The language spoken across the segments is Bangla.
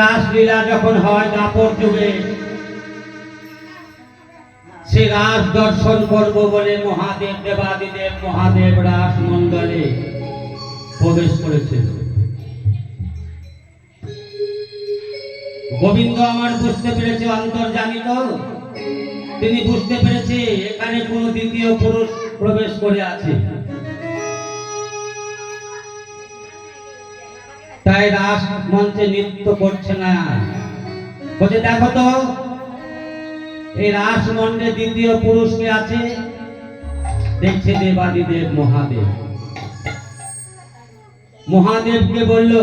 রাসলীলা যখন হয় দাপর যুগে, সে রাস দর্শন করব বলে মহাদেব দেবাদিদেব মহাদেব রাস মন্ডলে প্রবেশ করেছিল গোবিন্দ আমার বুঝতে পেরেছে অন্তর্জামী তো তিনি বুঝতে পেরেছে, এখানে কোনো দ্বিতীয় পুরুষ প্রবেশ করে আছে। তাই রাস মঞ্চে নৃত্য করছে না। বলছে, দেখো তো, এই রাস মঞ্চে দ্বিতীয় পুরুষ কে আছে? দেখছে দেবাদিদেব মহাদেব। মহাদেবকে বলল,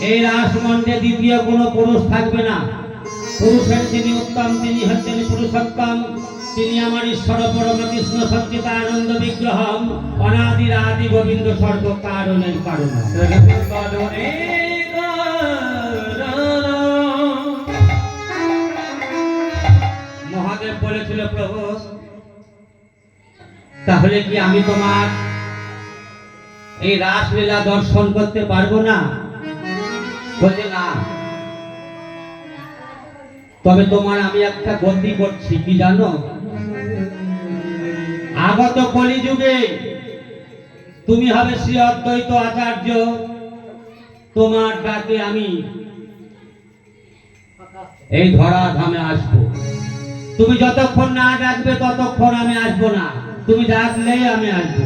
এই রাস মঞ্চে দ্বিতীয় কোনো পুরুষ থাকবে না। পুরুষের যিনি উত্তম, তিনি হচ্ছেন পুরুষোত্তম। তিনি আমার ঈশ্বর পরম কৃষ্ণ সচ্চিত আনন্দ বিগ্রহম অনাদির আদি গোবিন্দ সর্ব কারণের কারণ। মহাদেব বলেছিল, প্রভু, তাহলে কি আমি তোমার এই রাসলীলা দর্শন করতে পারব না? বলছে, না। তবে তোমার আমি একটা গতি করছি, কি জানো? আগত কলিযুগে তুমি হবে শ্রী অদ্বৈত আচার্য। তোমার ডাকে আমি এই ধরা ধামে আসব। তুমি যতক্ষণ না ডাকবে ততক্ষণ আমি আসব না। তুমি ডাকলেই আমি আসব।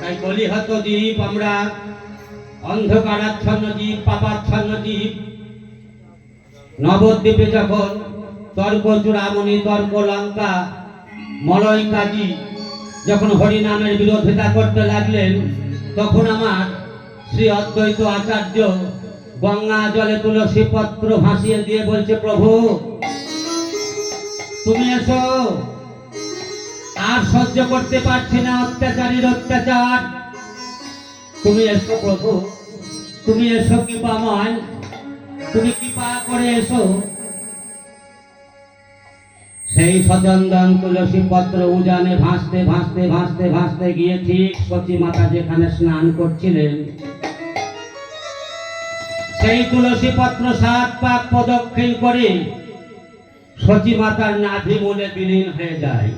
তাই কলিহত দ্বীপ আমরা, অন্ধকারাচ্ছন্ন জীব পাপাচ্ছন্ন দ্বীপ, নবদ্বীপে যখন তর্ক চূড়ামণি তর্ক লঙ্কা মলয় কাজী যখন হরিনামের বিরোধিতা করতে লাগলেন, তখন আমার শ্রী অদ্বৈত আচার্য গঙ্গা জলে তুলসী পত্র ভাসিয়ে দিয়ে বলছে, প্রভু, তুমি এসো। আর সহ্য করতে পারছি না, অত্যাচারীর অত্যাচার। তুমি এসো প্রভু, তুমি এসো কৃপাময়, তুমি কৃপা করে এসো। সেই সচন্দন তুলসী পত্র উজানে ভাসতে ভাসতে ভাসতে ভাসতে গিয়ে ঠিক সচী মাতা যেখানে স্নান করছিলেন। সেই তুলসী পত্র সাত পাক প্রদক্ষিণ করে সচী মাতার নাভি মূলে বিলীন হয়ে যায়।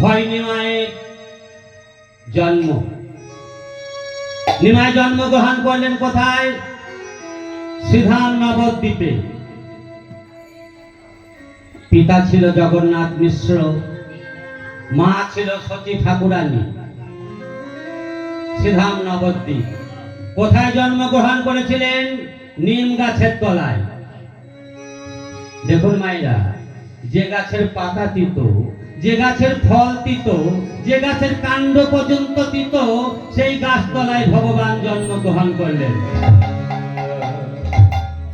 হয়নি মায়ের জন্ম। নিমায় জন্মগ্রহণ করলেন কোথায়? সিধাম নবদ্বীপে। পিতা ছিল জগন্নাথ মিশ্র, মা ছিল সতী ঠাকুরানী। সিধাম নবদ্বীপ। কোথায় জন্মগ্রহণ করেছিলেন? নিম গাছের তলায়। দেখুন মায়েরা, যে গাছের পাতা তিত, যে গাছের ফল তিত, যে গাছের কাণ্ড পর্যন্ত তিত, সেই গাছতলায় ভগবান জন্মগ্রহণ করলেন।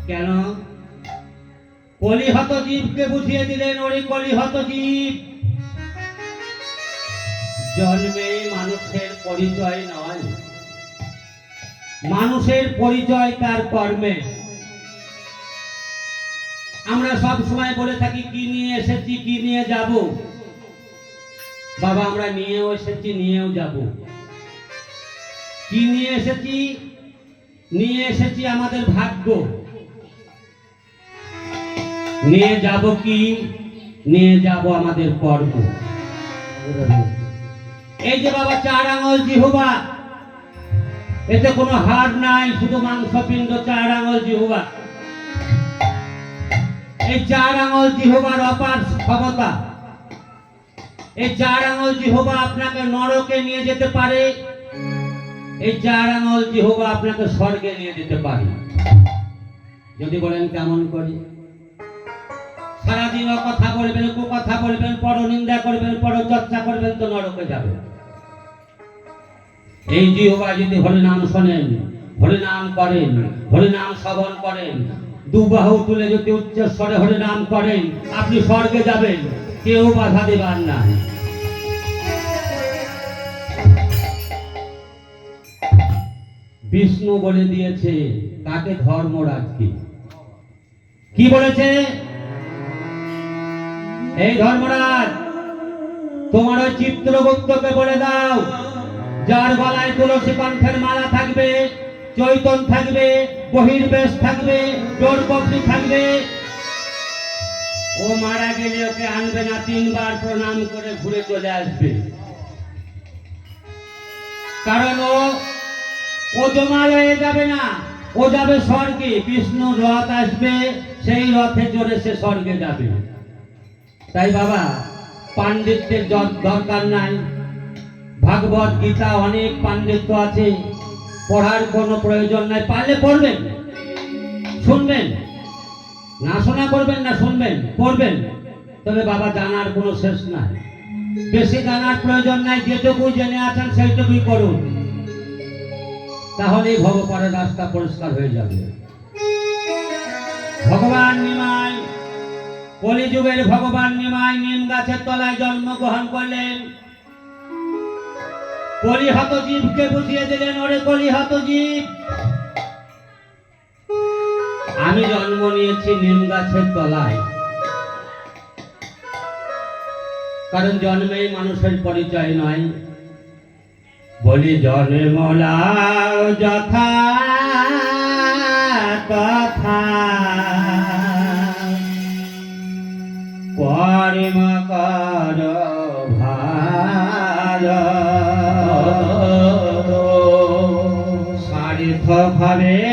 কেন? কলিহত জীবকে বুঝিয়ে দিলেন ওরে কলিহত জীব জন্মে মানুষের পরিচয় নয়। মানুষের পরিচয় তার কর্মে। আমরা সব সময় বলে থাকি, কি নিয়ে এসেছি, কি নিয়ে যাব? বাবা, আমরা নিয়েও এসেছি, নিয়েও যাব। কি নিয়ে এসেছি? নিয়ে এসেছি আমাদের ভাগ্য। নিয়ে যাব কি? নিয়ে যাব আমাদের কর্ম। এই যে বাবা, চার আঙুল জিহুবা। এতে কোনো হাড় নাই, শুধু মাংসপিণ্ড চার আঙুল জিহুবা। এই চার আঙুল জিহবার অপার ক্ষমতা। এই চার আঙুল জিহবা আপনাকে নরকে নিয়ে যেতে পারে। এই চার আঙুল জিহবা আপনাকে স্বর্গে নিয়ে যেতে পারে। যদি বলেন কেমন করি? সারাদিন কথা বলবেন কথা বলবেন, পরনিন্দা করবেন, পরচর্চা করবেন তো নরকে যাবেন এই জিহবা যদি হরিনাম শোনেন, হরিনাম করেন, হরিনাম শ্রবণ করেন, দুবাহু তুলে যদি উচ্চ স্বরে হরে নাম করেন, আপনি স্বর্গে যাবেন, কেউ বাধা দেবার না বিষ্ণু বলে দিয়েছে তাকে ধর্ম ধর্মরাজকে কি বলেছে? এই ধর্মরাজ তোমার ওই চিত্রগুপ্তকে বলে দাও, যার গলায় তুলসী কণ্ঠের মালা থাকবে চৈতন থাকবে, বহির্বেশ থাকবে ডোরপত্রি থাকবে। ও মারা গেলে ওকে আনবে না, তিনবার প্রণাম করে ঘুরে চলে আসবে। কারণ ও ও জমা হয়ে যাবে না, ও যাবে স্বর্গে। বিষ্ণু রথ আসবে, সেই রথে চড়ে সে স্বর্গে যাবে। তাই বাবা, পাণ্ডিত্যের দরকার নাই। ভাগবত, গীতা, অনেক পাণ্ডিত্য আছে। পড়ার কোনো প্রয়োজন নাই। পারলে পড়বেন। শুনবেন। না শোনা করবেন, না শুনবেন, পড়বেন। তবে বাবা, জানার কোনো শেষ নাই। বেশি জানার প্রয়োজন নাই। যেটুকু জেনে আছেন, সেইটুকুই করুন তাহলেই ভগবানের রাস্তা পরিষ্কার হয়ে যাবে। ভগবান নিমাই কলিযুগের ভগবান নিমাই নিম গাছের তলায় জন্মগ্রহণ করলেন। কলিহত জীবকে বুঝিয়ে দিলেন, ওরে কলিহত জীব, আমি জন্ম নিয়েছি নিম গাছের তলায়। কারণ জন্মেই মানুষের পরিচয় নয়। বলি জন্মলাও যথা ADN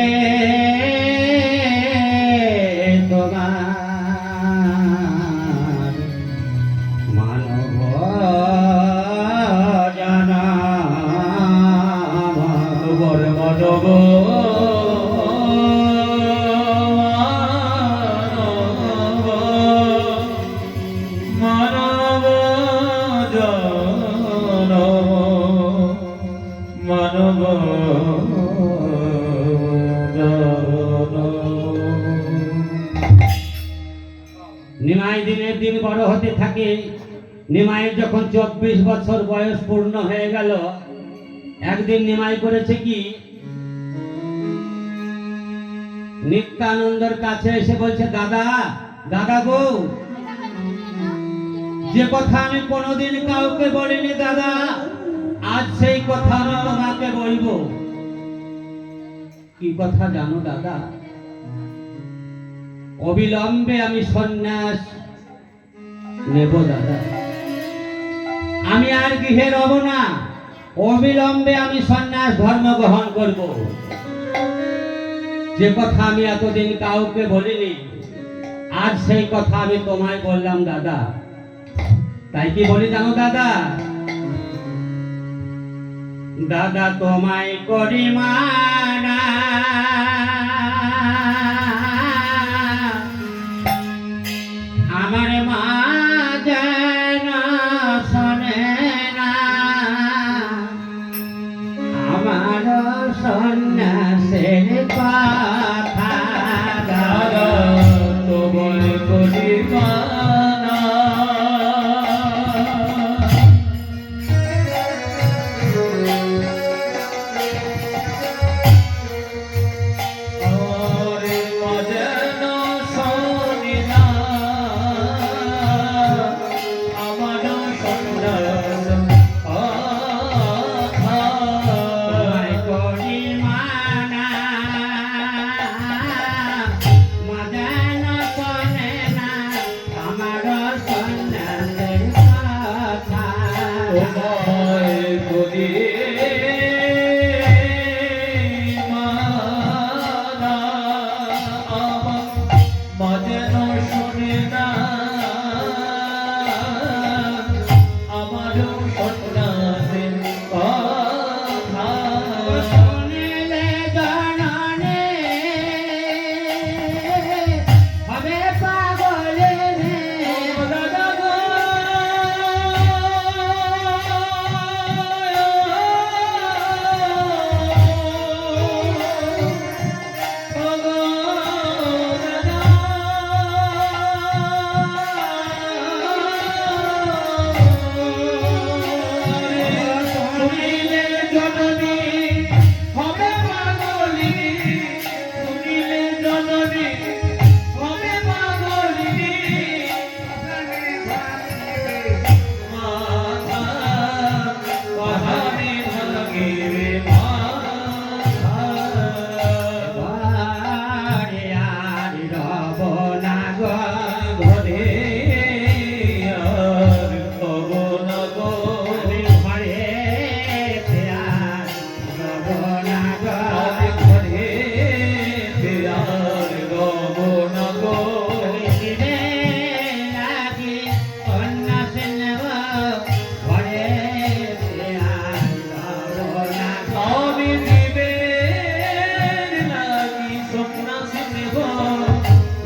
নিমাই করেছে কি? নিত্যানন্দর কাছে এসে বলছে, দাদা দাদা গো, যে কথা আমি কোনোদিন কাউকে বলিনি, দাদা, আজ সেই কথা আমি তোমাকে বলব। কি কথা জানো, দাদা? অবিলম্বে আমি সন্ন্যাস নেব, দাদা। আমি আর গৃহে রব না। অবিলম্বে আমি সন্ন্যাস ধর্ম গ্রহণ করব। যে কথা আমি এতদিন কাউকে বলিনি, আজ সেই কথা আমি তোমায় বললাম, দাদা। তাই কি বলি জানো, দাদা? দাদা, তোমায় করি মানা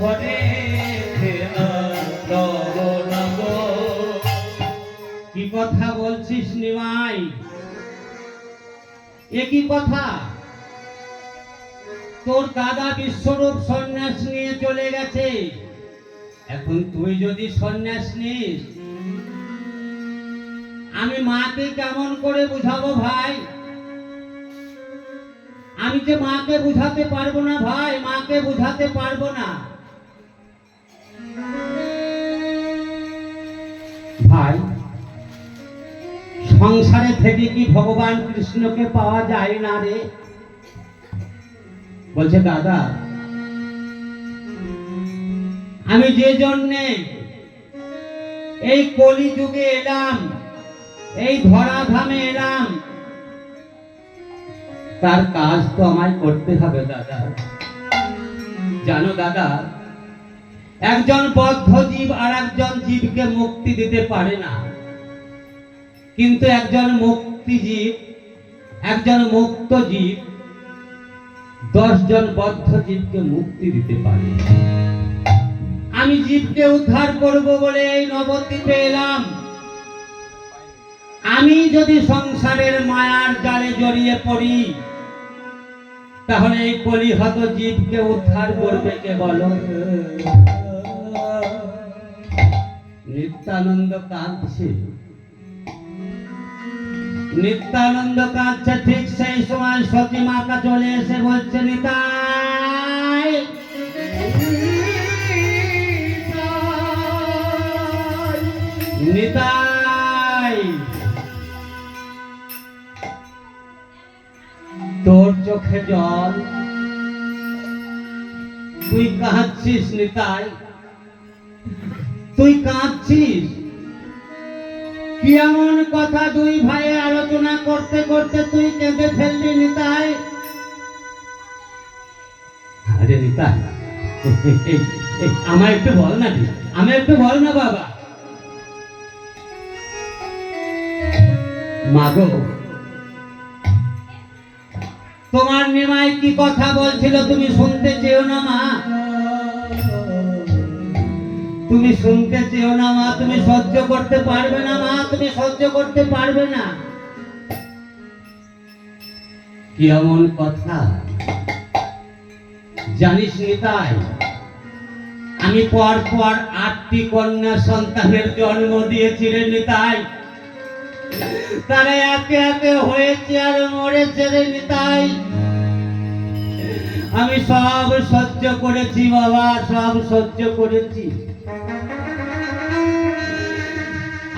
কি কথা বলছিস নিমাই? একই কথা? তোর দাদা বিশ্বরূপ সন্ন্যাস নিয়ে চলে গেছে। এখন তুই যদি সন্ন্যাস নিস, আমি মাকে কেমন করে বুঝাবো ভাই? আমি যে মাকে বুঝাতে পারব না ভাই, মাকে বুঝাতে পারব না। ভাই, সংসারে থেকে কি ভগবান কৃষ্ণকে পাওয়া যায় না রে? বলছে, দাদা, আমি যে জন্যে এই কলি যুগে এলাম, এই ধরাধামে এলাম, তার কাজ তো আমায় করতে হবে, দাদা। জানো, দাদা একজন বদ্ধ জীব আর একজন জীবকে মুক্তি দিতে পারে না। কিন্তু একজন মুক্তি জীব একজন মুক্ত জীব দশজন বদ্ধ জীবকে মুক্তি দিতে পারে। আমি জীবকে উদ্ধার করব বলে এই নবদ্বীপে এলাম। আমি যদি সংসারের মায়ার জালে জড়িয়ে পড়ি, তাহলে এই কলিহত জীবকে উদ্ধার করবে কে বলো? নিত্যানন্দ কাঁদছে। নিত্যানন্দ কাঁদছে, ঠিক সেই সময় সতী মাতা চলে এসে বলছে, নিতাই। নিতাই। তোর চোখে জল। তুই কাঁদছিস, নিতাই। তুই কাঁদছিস? কি এমন কথা দুই ভাই আলোচনা করতে করতে তুই কেঁদে ফেললি নিতাই? আরে নিতাই আমার একটু বল না দি আমার একটু বল না বাবা। মাগো, তোমার নিমাই কি কথা বলছিল তুমি শুনতে চেও না মা? তুমি শুনতে চেও না, মা, তুমি সহ্য করতে পারবে না, মা, তুমি সহ্য করতে পারবে না। কি এমন কথা? জানিস নিতাই, আমি পর পর আটটি কন্যা সন্তানের জন্ম দিয়েছি রে নিতাই। তারা একে একে হয়েছে আর মরেছে রে নিতাই। আমি সব সহ্য করেছি, বাবা, সব সহ্য করেছি।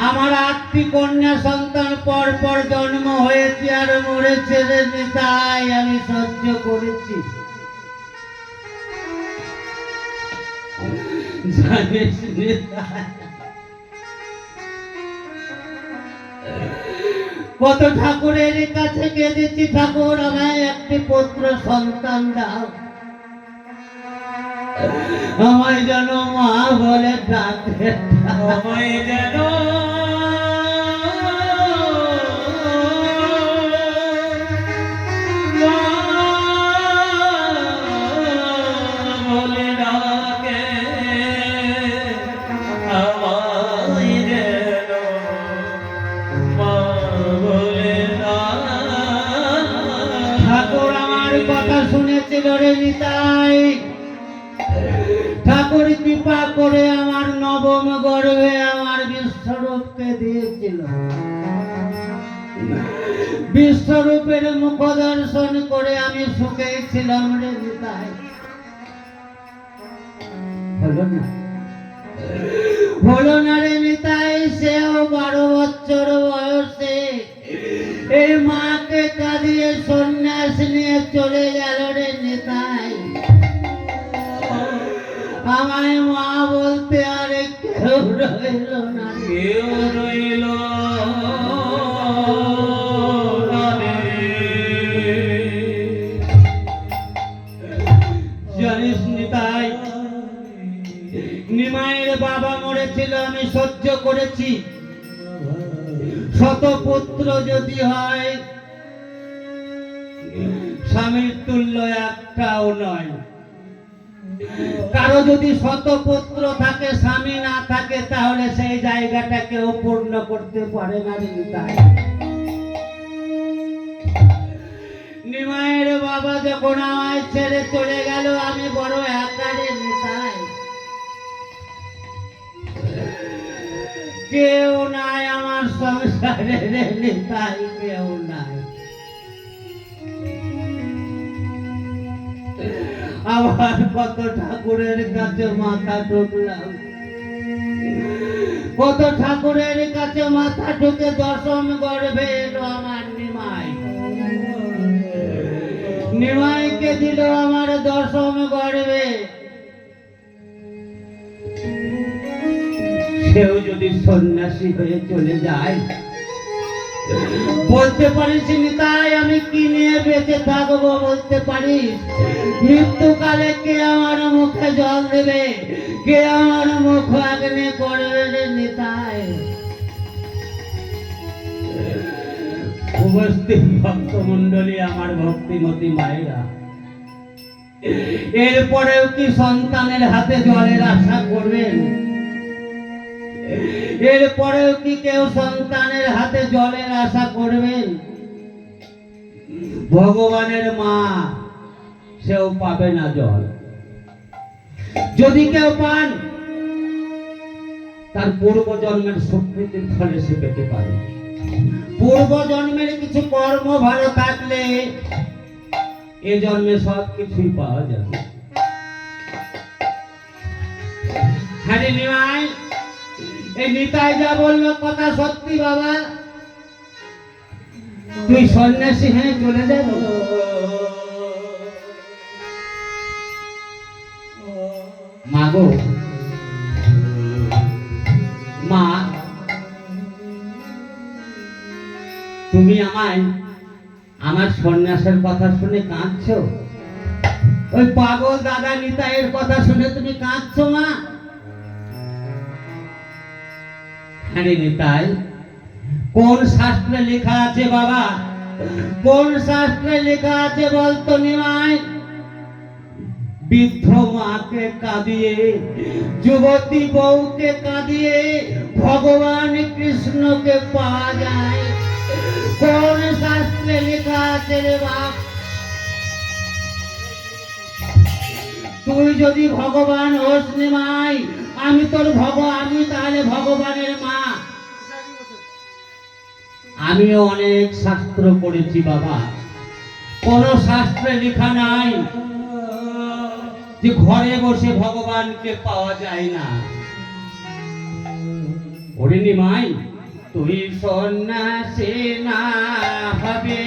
আমার আটটি কন্যা সন্তান পর পর জন্ম হয়েছে আর মরেছে রে নিতাই আমি সহ্য করেছি। কত ঠাকুরের কাছে কেঁদেছি ঠাকুর, আমায় একটি পুত্র সন্তান দাও। আমায় যেন মা বলে ডাকে। আমায় যেন শুনেছিল রে নিতাই ঠাকুর কৃপা করে আমার নবম গর্ভে আমার বিশ্বরূপকে দিয়েছিল। বিশ্বরূপের মুখ দর্শন করে আমি সুখে ছিলাম রে নিতাই। হলো না রে নিতাই, সেও বারো বছর বয়সে এই মাকে কাঁদিয়ে সন্ন্যাস নিয়ে চলে গেল রে নেতাই। আমায় মা বলতে আরে কেউ রইল না। কেউ রইল পুত্র যদি হয়, স্বামীর তুল্য একটাও নয়। কারও যদি শত পুত্র থাকে, স্বামী না থাকে, তাহলে সেই জায়গাটা কেউ পূর্ণ করতে পারে না রে নিতাই বাবা যখন আমায় ছেড়ে চলে গেল, আমি বড় একারে নিতাই কেউ নাই আমার সংসারে রে নিতাই কেউ নাই। আবার কত ঠাকুরের কাছে মাথা ঢুকলাম কত ঠাকুরের কাছে মাথা ঢুকে দশম গর্ভে আমার নিমাই। নিমাইকে দিল আমার দশম গর্ভে সেও যদি সন্ন্যাসী হয়ে চলে যায়, বলতে পারিস নিতাই আমি কি নিয়ে বেঁচে থাকব বলতে পারিস? মৃত্যুকালে কে আমার মুখে জল দেবে? কে আমার মুখ আগ্নে করবে রে নিতাই উপস্থিত আমার ভক্তিমতী মায়েরা, এরপরেও কি সন্তানের হাতে জলের আশা করবেন? এরপরেও কি কেউ সন্তানের হাতে জলের আশা করবেন? ভগবানের মা সেও পাবে না জল। যদি কেউ পান, তার পূর্ব জন্মের স্বীকৃতির ফলে সে পেতে পারে। পূর্ব জন্মের কিছু কর্ম ভালো থাকলে এ জন্মে সব কিছুই পাওয়া যাবে। হ্যাঁ রে নিমাই। এই নিতাই যা বলল কথা সত্যি বাবা। তুই সন্ন্যাসী হয়ে চলে যাব। মাগো, মা, তুমি আমায় আমার সন্ন্যাসের কথা শুনে কাঁদছো? ওই পাগল দাদা নিতাইয়ের কথা শুনে তুমি কাঁদছো, মা? রে নিতাই। কোন শাস্ত্রে লেখা আছে বাবা? কোন শাস্ত্রে লেখা আছে বলতো বৃদ্ধ মাকে কাঁদিয়ে, যুবতী বউকে কাঁদিয়ে ভগবান কৃষ্ণকে পাওয়া যায়। কোন শাস্ত্রে লেখা আছে রে বাপ তুই যদি ভগবান হোস নিমাই, আমি তোর ভগ, আমি তাহলে ভগবানের মা আমিও অনেক শাস্ত্র পড়েছি বাবা। কোন শাস্ত্রে লেখা নাই যে ঘরে বসে ভগবানকে পাওয়া যায় না। হরিণী মাই, তুই সন্ন্যাসী না হবে।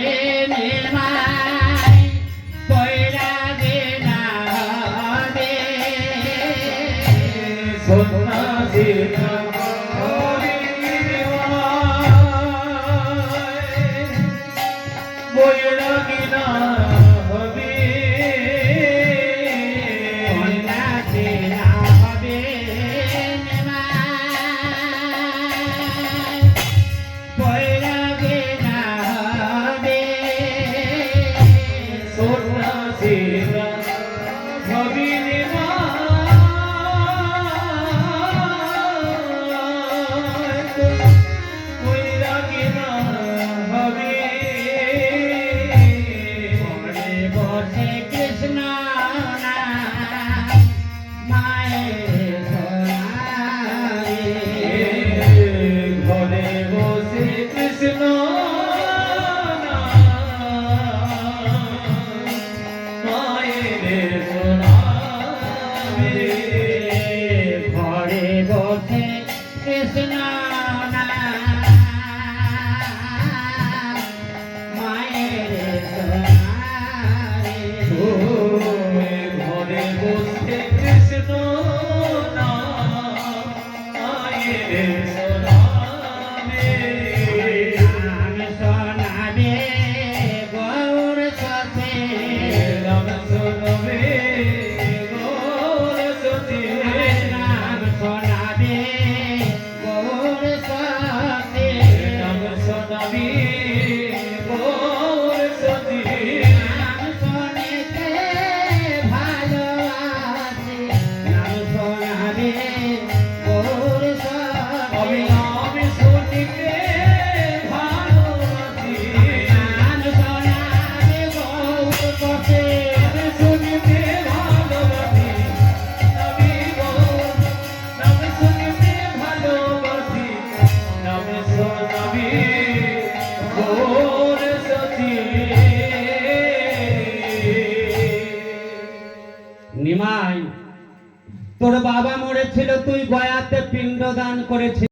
নিমাই